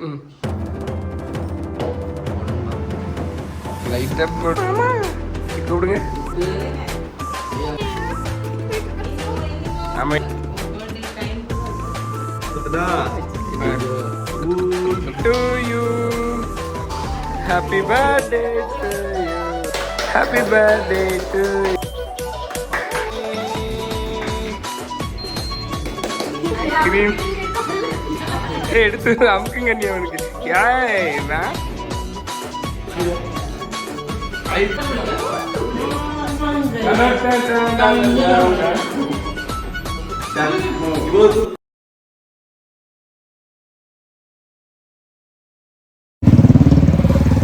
ம் லைட்டாக போடு கூப்பிடுங்க ஆமாம் to you. Happy birthday to you. Happy birthday to you. Cream ஏய் எடுத்து அமுக்குங்க நீ அவனுக்கு.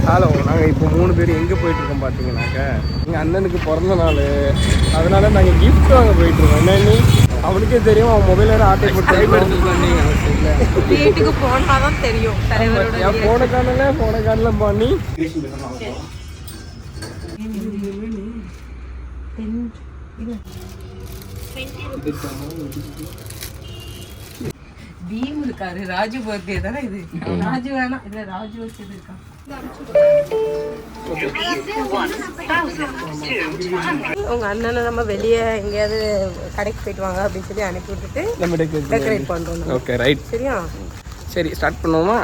ஹலோ நாங்கள் இப்போ மூணு பேர் எங்கே போயிட்டுருக்கோம் பார்த்தீங்கன்னாக்க எங்கள் அண்ணனுக்கு பிறந்த நாள். அதனால நாங்கள் கிஃப்ட் வாங்க போயிட்டுருக்கோம். என்னன்னு அவனுக்கே தெரியும் அவன் மொபைல் வேறு ஆட்டை போட்டு வீட்டுக்கு போனாதான் தெரியும் தலைவரோட என் போன காணல போன காணல பண்ணி பீம் இருக்காரு ராஜு பர்த்டே தானே இது? ராஜு வேணாம். இல்ல ராஜு வச்சது இருக்கா? உங்க அண்ணனை நம்ம வெளியே எங்கேயாவது கடைக்கு போயிட்டு வாங்க அப்படின்னு சொல்லி அனுப்பி விட்டுட்டு நம்ம டெக்கரேட் பண்றோம். ஓகே ரைட் சரியா? சரி ஸ்டார்ட் பண்ணுவோமா?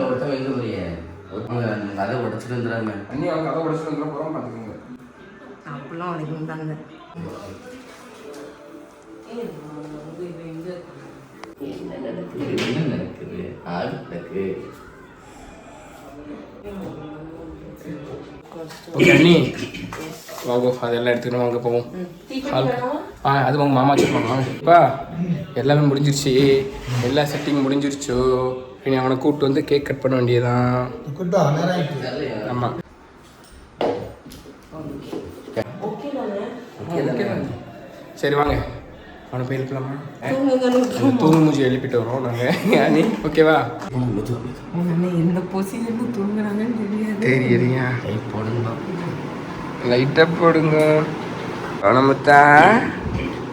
ஒருத்தவங்க எங்க போறீங்க ஒருத்தவங்க கதை உடச்சிட்டு வந்துடுறாங்க. அண்ணி அவங்க கதை உடச்சு வந்துட போகிறோம் பார்த்துக்கோங்க அப்படிலாம் அவனுக்கு உண்டாங்க. என்ன நடக்குது? என்ன நடக்குது ஆடு நடக்கு வாங்கோ அதெல்லாம் எடுத்துக்கணும் வாங்க போவோம். ஆ அது உங்கள் மாமா வச்சுருப்பாங்க அப்பா எல்லாமே முடிஞ்சிருச்சு. எல்லா செட்டிங் முடிஞ்சிருச்சோ? இனி அவனை கூப்பிட்டு வந்து கேக் கட் பண்ண வேண்டியதான் ஆமாம் சரி வாங்க. அவனை போய் எழுப்பலாமா தூங்கு மூஞ்சி எழுப்பிட்டு வரோம் நாங்கள் அண்ணி ஓகேவா? எந்த பொசிஷன்ல தூங்குறாங்கன்னு தெரியாது. தெரியுதுங்க கை போடுங்க. லைட்டாக போடுங்க. பணமுத்தா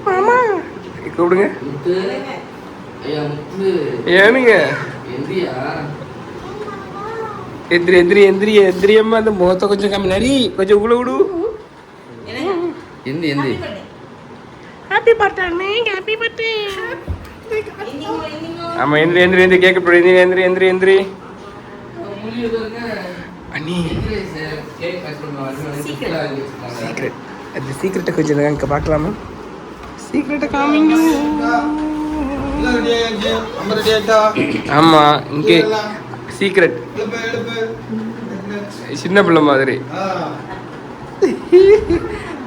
மாமா கூப்பிடுங்க. ஏனுங்க. எந்திரி எந்திரி எந்திரி எந்திரியம்மா அந்த முகத்தை கொஞ்சம் கம்மி நரி கொஞ்சம் உள்ள விடு. எந்தி எந்தி. ஹாப்பி பர்த்டே ஆமா எந்திரி எந்திரி எந்திரி கேட்க போடு. எந்திரி எந்திரி எந்திரி எந்திரி. அண்ணி. சீக்ரெட் அந்த சீக்ரெட்டை கொஞ்சம் அங்கே பார்க்கலாமா? சீக்ரெட்டை காமிங்க. ஆமா இங்கே. சீக்ரெட் சின்ன பிள்ளை மாதிரி.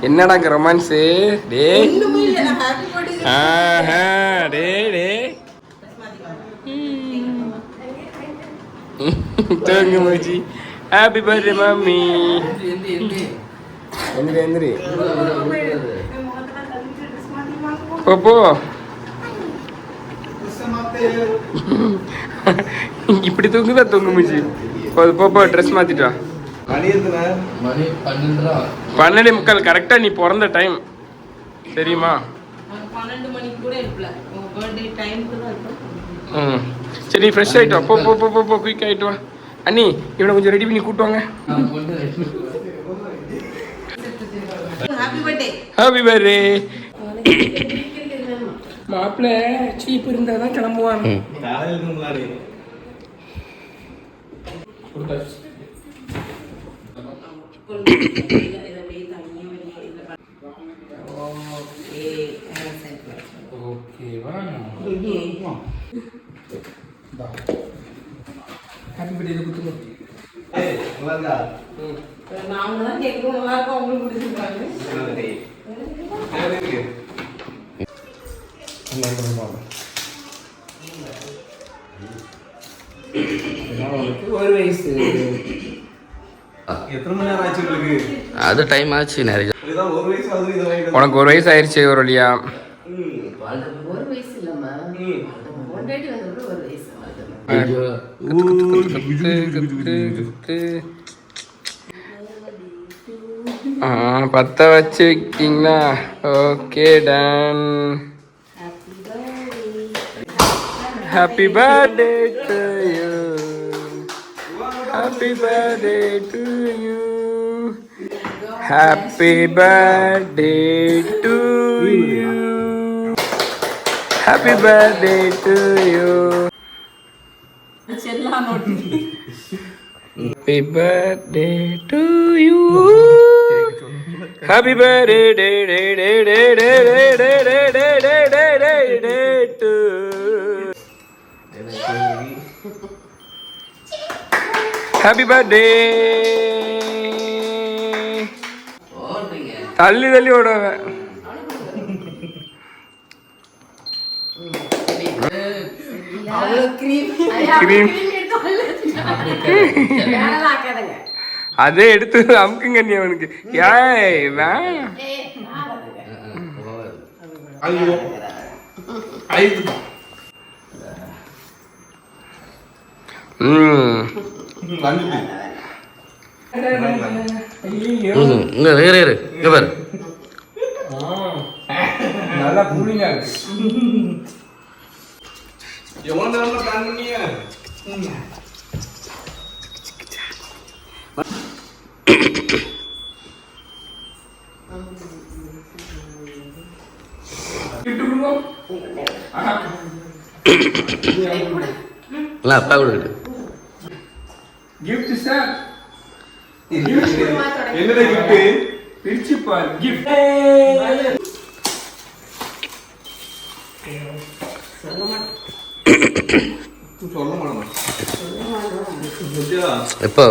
என்னடா இங்க ரொமான்ஸு டேய். டே டே. தூங்கு மச்சி. Happy birthday mummy. எந்தி எந்தி எந்திரி எந்திரி. போ இப்படி தூங்குதா தூங்கு மச்சி. போ போ, போ ட்ரெஸ் மாத்திட்டு வா. மணி பன்னெண்டா பன்னெண்டு முக்கால் கரெக்டாக நீ பிறந்த டைம் தெரியுமா பன்னெண்டு மணிக்கு கூட இருப்பல உங்க பர்த்டே டைமுக்கு தான் இருப்போம் ம். சரி ஃப்ரெஷ் ஆகிட்டு வா. போ போ போ போ போ குயிக் ஆகிட்டு வா. அண்ணி இவனை கொஞ்சம் ரெடி பண்ணி கூட்டு வாங்க. நான் கொண்டு ஹாப்பி பர்த்டே மாப்பிள்ள சீப் இருந்தால் தான் கிளம்புவான். கொடுத்தாச்சு. ஹாப்பி பர்த்டே இதை கொடுத்துக்கோ அது டைம் ஆச்சு நிறைய. உனக்கு ஒரு வயசு ஆயிடுச்சு ஒரு வழியா. பத்த வச்சு வைக்கிங்களா okay done happy birthday to you happy birthday to you happy birthday to you happy birthday to you செல்லாம் naughty birthday to you. Happy birthday day, day, day, day, day, day, day, day, day, day, day, day, day to Happy birthday. ஓடுறீங்க தள்ளி தள்ளி ஓடுவேன் cream அதே எடுத்து அமுக்குங்க நீ அவனுக்கு. ஏய் வேணாம் இங்க வேற நல்லா கூலிங்கா எவ்வளோ நேரம் பிளான் இல்லை அப்பா கிஃப்ட் சார் என்னடா கிஃப்ட் பிரிச்சு பாரு கிஃப்ட் எப்போ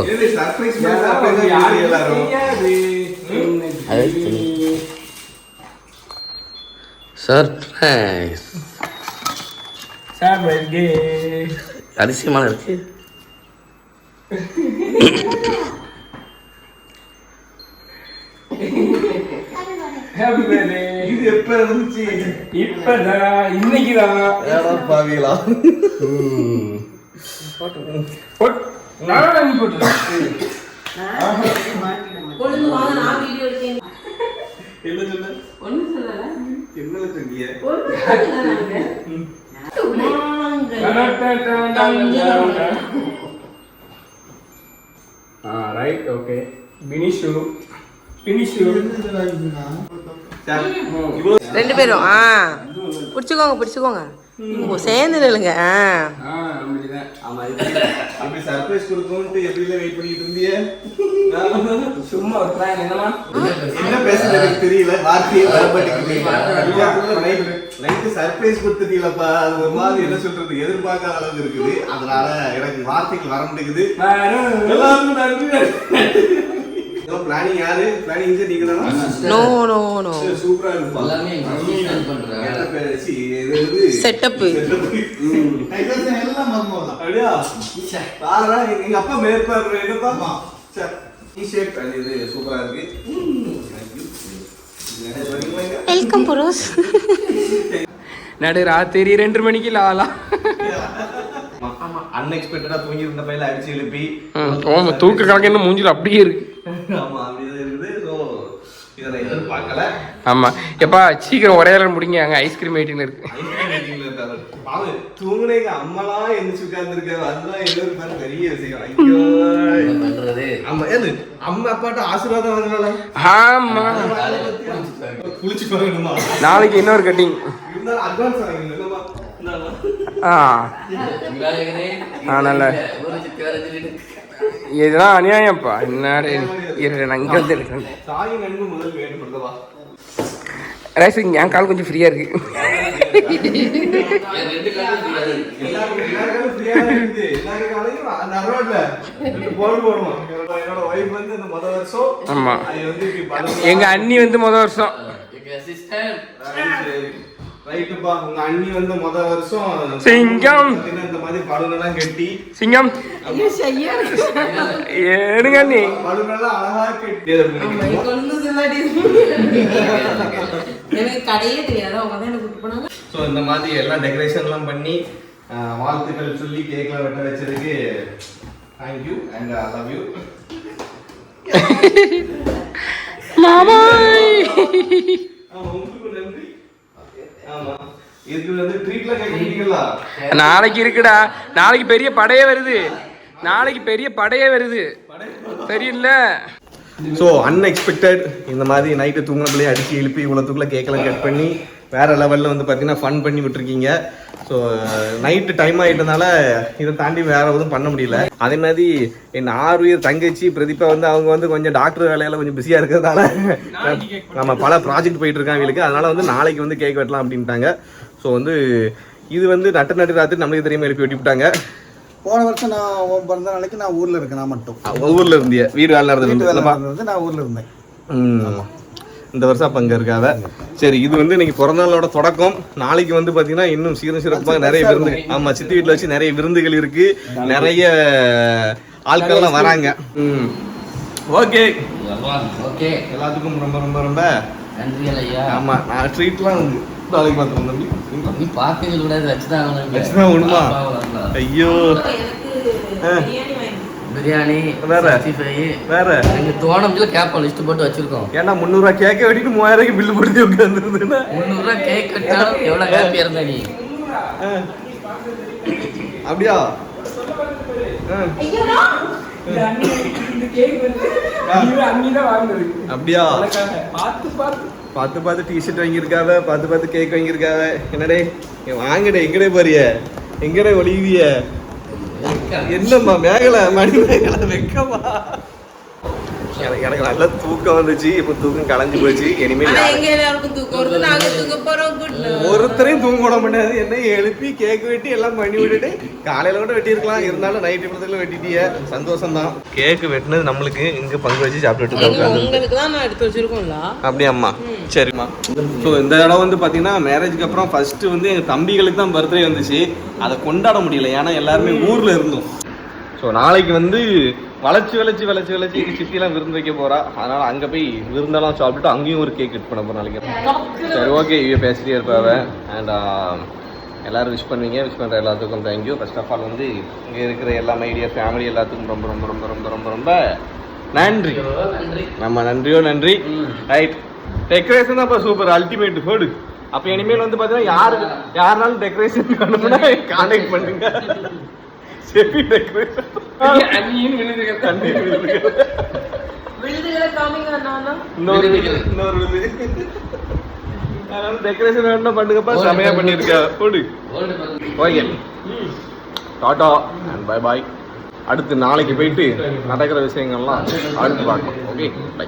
சர்ப்ரைஸ் அரிசியமான இருக்கு இது எப்ப இருந்துச்சு? இப்பதான் இன்னைக்குதான் ஏடா பாவிகளா? நானும் போட்டுருக்கேன் என்ன சொல்ல ஒண்ணு சொல்லல. ரைட் ஓகே பினிஷு பினிஷு ரெண்டு பேரும் ஆ. பிடிச்சிக்கோங்க பிடிச்சிக்கோங்க. சேர்ந்து நில்லுங்க என்ன பேசுறது தெரியல. வார்த்தையே வரப்பட்டு நைட்டு சர்ப்ரைஸ் கொடுத்துட்டீங்களப்பா. அது ஒரு மாதிரி என்ன சொல்றது? எதிர்பார்க்காத அளவுக்கு இருக்குது. அதனால எனக்கு வார்த்தைகள் வர முடியுது பிளானிங் யாரு? பிளானிங் இது நீங்க நோ நோ நோ சூப்பரா இருக்கு செட்டப் அப்பா மேற்பார்வை என்னப்பா? இது சூப்பரா இருக்கு. வெல்கம் நடு ராத்திரி ரெண்டு மணிக்கு லாலா. அன்எக்ஸ்பெக்டடா தூங்கி இருந்த பையில அடிச்சு எழுப்பி. தூக்க கணக்கு என்ன மூஞ்சில அப்படியே இருக்கு. ஆமா எப்பா சீக்கிரம் ஒரே நேரம் முடிங்க. அங்க ஐஸ்கிரீம் வெயிட்டிங் இருக்கு. தூங்குனேங்க அம்மாலாம் எந்திரிச்சு உட்கார்ந்துருக்காரு அதுதான் ஏதோ ஒரு பெரிய விஷயம். ஐயோ. என்ன பண்றது? ஆமா ஏது? அம்மா அப்பாட்ட ஆசீர்வாதம் வாங்கலாம் ஆமா. குளிச்சு போகணுமா? நாளைக்கு இன்னொரு கட்டிங் இருந்தாலும் அட்வான்ஸ் ஆ, நல்ல. இதெல்லாம் அநியாயம்ப்பா. என்ன இரு வந்து இருக்கேன். என் கால் கொஞ்சம் ஃப்ரீயாக இருக்கு. ஆமாம் எங்கள் அண்ணி வந்து மொதல் வருஷம். ரைட்டுப்பா உங்க அண்ணி வந்து முத வருஷம் சிங்கம். இந்த மாதிரி பலூன் எல்லாம் கட்டி. சிங்கம். ஏனுங்க அண்ணி. பலூன் எல்லாம் அழகா கட்டி. எனக்கு கடையே தெரியாது. அவங்க தான் எனக்கு ஸோ இந்த மாதிரி எல்லாம் டெக்கரேஷன் எல்லாம் பண்ணி வாழ்த்துக்கள் சொல்லி கேக்லாம் வெட்ட வச்சதுக்கு thank you and I love you ஆமா உங்களுக்கு நன்றி. நாளைக்கு இருக்குடா. நாளைக்கு பெரிய படையே வருது. நாளைக்கு பெரிய படையே வருது. சரியில்ல ஸோ அன்எக்ஸ்பெக்டட் இந்த மாதிரி நைட்டு தூங்கினப்பிலே அடிச்சு எழுப்பி இவ்வளோத்துக்குள்ள கேக்கெல்லாம் கட் பண்ணி வேற லெவலில் வந்து பார்த்தீங்கன்னா ஃபன் பண்ணி விட்டுருக்கீங்க. ஸோ நைட்டு டைம் ஆகிட்டனால இதை தாண்டி வேற எதுவும் பண்ண முடியல. அதே மாதிரி என் ஆறுயிர் தங்கச்சி பிரதீபா வந்து அவங்க வந்து கொஞ்சம் டாக்டர் வேலையில கொஞ்சம் பிஸியாக இருக்கிறதுனால நம்ம பல ப்ராஜெக்ட் போயிட்டு இருக்காங்க இவங்களுக்கு அதனால வந்து நாளைக்கு வந்து கேக் வெட்டலாம் அப்படின்ட்டாங்க. ஸோ வந்து இது வந்து நட்டு நட்டு ராத்திரி நம்மளுக்கு தெரியாம எழுப்பி வெட்டி விட்டாங்க போன வருஷம் நான் பிறந்த நாளைக்கு நான் ஊர்ல இருக்கேன் நான் மட்டும். ஊர்ல இருந்திய. வீடு வேலை நடந்தது நான் ஊர்ல இருந்தேன். ம். இந்த வருஷம் அப்ப அங்க இருக்காத. சரி இது வந்து இன்னைக்கு பிறந்த நாளோட தொடக்கம். நாளைக்கு வந்து பாத்தீங்கன்னா இன்னும் சீரும் சிறப்பாக நிறைய விருந்து ஆமா சித்தி வீட்டுல வச்சு நிறைய விருந்துகள் இருக்கு. நிறைய ஆட்கள்லாம் வராங்க. ம். ஓகே. ஓகே. எல்லாத்துக்கும் ரொம்ப ரொம்ப ரொம்ப நன்றிகள் ஐயா ஆமா நான் ட்ரீட்லாம் நாளைக்கு பார்த்துருவோம் தம்பி. சரிங்களா? நீ பார்க்கவே கூடாது வச்சுதான் வச்சுதான் விடணுமா? ஐயோ. பிரியாணி வேற? வேற. எங்க தோணம்ல கேப்போம் லிஸ்ட் போட்டு வச்சிருக்கோம். ஏன்னா முந்நூறுவா கேக்க வெட்டிட்டு மூவாயிரம் ரூபாய்க்கு பில்லு போட்டு உட்காந்துருதுன்னா முந்நூறுரூவா கேக் கட்டாலும் எவ்வளவு ஹாப்பியா இருந்த நீ? அப்படியா? ஆ. அப்படியா? பார்த்து பார்த்து டிஷர்ட் வாங்கியிருக்காவ பார்த்து பார்த்து கேக் வாங்கியிருக்காவ. என்னடே வாங்கடே எங்கடே போறிய? எங்கடே ஒளிவிய என்னம்மா மேகலை மணி மேகலை வெக்கமா? எனக்கு எனக்கு நல்ல தூக்கம் வந்துச்சு. இப்போ தூக்கம் கலைஞ்சு போச்சு. இனிமேல் ஒருத்தரையும் தூங்க விட முடியாது. என்ன எழுப்பி கேக் வெட்டி எல்லாம் பண்ணி விட்டுட்டு காலையில கூட வெட்டியிருக்கலாம். இருந்தாலும் நைட் இப்படத்துல வெட்டிட்டிய. சந்தோஷம் தான் கேக் வெட்டினது நம்மளுக்கு இங்க பங்கு வச்சு சாப்பிட்டுட்டு அப்படியாம்மா. சரிம்மா. ஸோ இந்த இடம் வந்து பார்த்தீங்கன்னா மேரேஜ்க்கு அப்புறம் ஃபர்ஸ்ட் வந்து எங்கள் தம்பிகளுக்கு தான் பர்த்டே வந்துச்சு. அதை கொண்டாட முடியல. ஏன்னா எல்லாருமே ஊரில் இருந்தோம். ஸோ நாளைக்கு வந்து வளைச்சு வளைச்சு வளைச்சு வளைச்சு எங்கள் சித்திலாம் விருந்து வைக்க போறா. அதனால அங்கே போய் விருந்தெல்லாம் சாப்பிட்டுட்டு அங்கேயும் ஒரு கேக் கட் பண்ண போகிறோம் நாளைக்கு. சரி ஓகே இவ பேசிட்டே இருப்பாவ அண்ட் um, எல்லாரும் விஷ் பண்ணுவீங்க. விஷ் பண்ணுற எல்லாத்துக்கும் தேங்க்யூ ஃபர்ஸ்ட் ஆஃப் ஆல் வந்து இங்கே இருக்கிற எல்லா மைடியா ஃபேமிலி எல்லாத்துக்கும் ரொம்ப ரொம்ப ரொம்ப ரொம்ப ரொம்ப ரொம்ப நன்றி. நம்ம நன்றியோ நன்றி? ரைட் டெக்கரேஷன் தான் இப்போ சூப்பர் அல்டிமேட் ஃபோடு அப்போ இனிமேல் வந்து பார்த்தீங்கன்னா யாரு யாருனாலும் டெக்கரேஷன் பண்ணணும்னா கான்டாக்ட் பண்ணுங்க. அண்ணின்னு விழுந்துங்க விழுதுகளை காமிங்க அண்ணா இன்னொரு இது, இன்னொரு இது அதனால டெக்கரேஷன் வேணும்னா பண்ணுங்கப்பா செமையா பண்ணியிருக்கா. போடு. Okay. Tata and bye bye அடுத்து நாளைக்கு போயிட்டு நடக்கிற விஷயங்கள்லாம் அடுத்து பார்க்கலாம். Okay bye